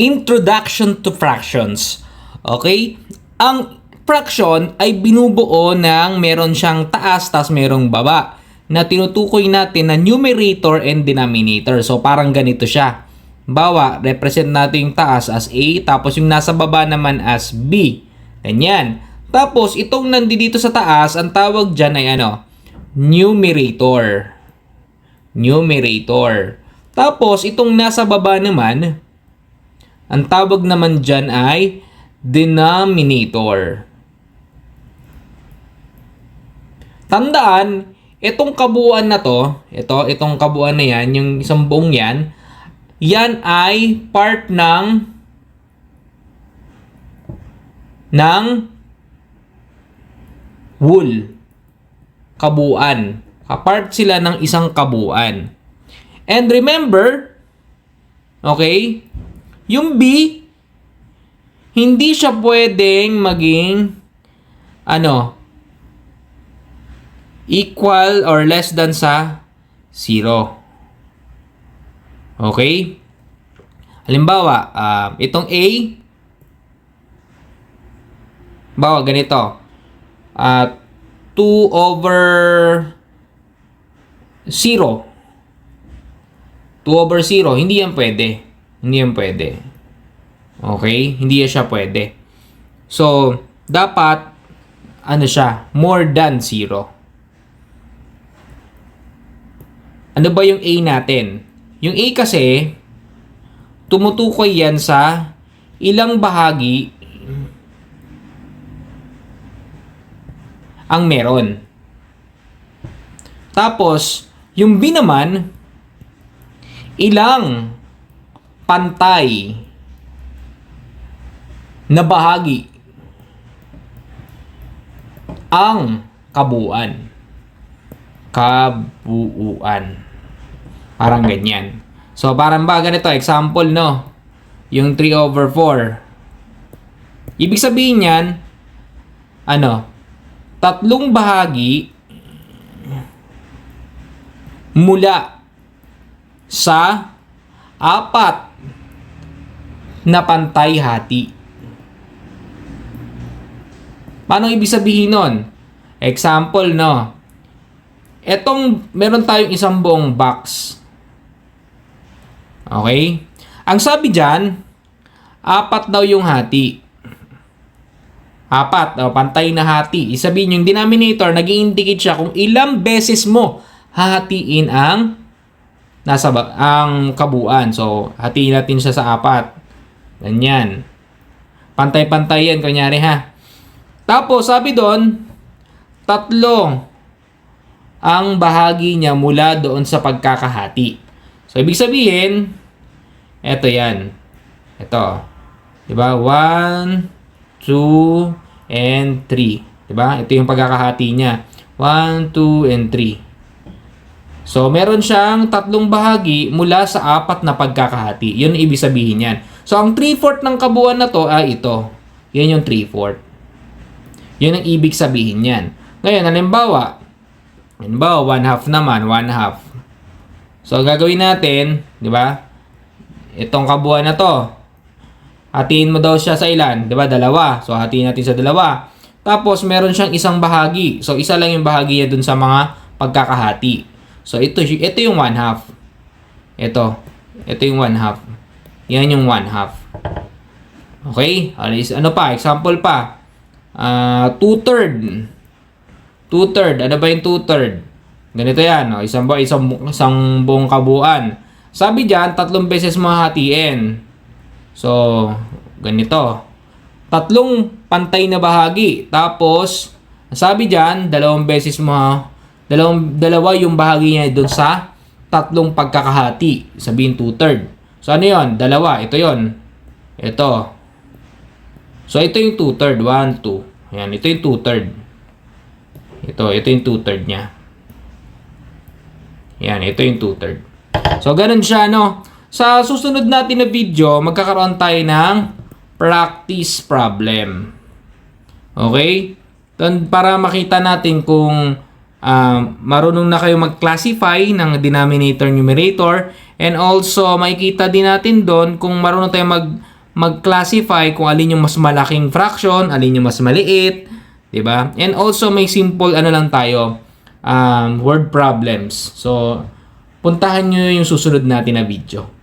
Introduction to Fractions. Okay? Ang fraction ay binubuo ng meron siyang taas tas merong baba na tinutukoy natin na numerator and denominator. So parang ganito siya. Bawa, represent natin yung taas as A, tapos yung nasa baba naman as B. Ganyan. Tapos, itong nandito sa taas, ang tawag dyan ay ano? Numerator. Numerator. Tapos, itong nasa baba naman, ang tawag naman dyan ay denominator. Tandaan, itong kabuuan na to, ito, itong kabuuan na yan, yung isang buong yan, yan ay part ng ng wool. Kabuuan. Kapart sila ng isang kabuuan. And remember, okay, yung B, hindi siya pwedeng maging ano, equal or less than sa 0. Okay? Halimbawa, uh, itong A, bawa ganito, uh, 2 over 0. 2 over 0, hindi yan pwede. Hindi yan pwede. Okay? Hindi yan siya pwede. So, dapat, ano siya, more than 0. Ano ba yung A natin? Yung A kasi, tumutukoy yan sa ilang bahagi ang meron. Tapos, yung B naman, ilang pantay na bahagi ang kabuuan. Kabuuan. Parang ganyan. So, parang ba ganito, example, no? Yung 3 over 4. Ibig sabihin yan, ano, tatlong bahagi mula sa apat na pantay hati. Paano ibig sabihin nun? Example, no? Etong, meron tayong isang buong box. Okay? Ang sabi dyan, apat daw yung hati. Apat, o, pantay na hati. Isabihin yung denominator, nag indicate siya kung ilang beses mo hahatiin ang nasa ang kabuuan. So, hatiin natin siya sa apat. Ganyan. Pantay-pantay yan, kunyari ha. Tapos, sabi doon, tatlo ang bahagi niya mula doon sa pagkakahati. So, ibig sabihin, eto yan. Ito. Diba? 1, 2, and 3. Diba? Ito yung pagkakahati niya. 1, 2, and 3. So, meron siyang tatlong bahagi mula sa apat na pagkakahati. Yun ibig sabihin yan. So, ang 3-4 ng kabuuan na to ay ito. Yan yung 3-4. Yun ang ibig sabihin yan. Ngayon, halimbawa, Halimbawa, 1 half naman, 1 half. So, gagawin natin, di ba? Itong kabuuan na to. Hatiin mo daw siya sa ilan, di ba? Dalawa. So, hatiin natin sa dalawa. Tapos, meron siyang isang bahagi. So, isa lang yung bahagi niya dun sa mga pagkakahati. So, ito, ito yung 1 half. Ito. Ito yung 1 half. Yan yung 1 half. Okay? Ano pa? Example pa. Uh, two-third. Two-third. Ano ba yung two-third? Ganito yan. No? Isang, ba, isang, isang buong kabuuan. Sabi dyan, tatlong beses mahatiin. So, ganito. Tatlong pantay na bahagi. Tapos, sabi dyan, dalawang beses mo, dalawang, dalawa yung bahagi niya doon sa tatlong pagkakahati. Sabihin two-third. So, ano yon Dalawa. Ito yon Ito. So, ito yung two-third. One, two. Ayan, ito yung two-third. Ito, ito yung two-third niya. Yan, ito yung two-third. So, ganun siya, no? Sa susunod natin na video, magkakaroon tayo ng practice problem. Okay? Para makita natin kung uh, marunong na kayo mag-classify ng denominator numerator And also, makikita din natin doon kung marunong tayo mag mag-classify kung alin yung mas malaking fraction, alin yung mas maliit, 'di ba? And also may simple ano lang tayo, um, word problems. So, puntahan nyo yung susunod natin na video.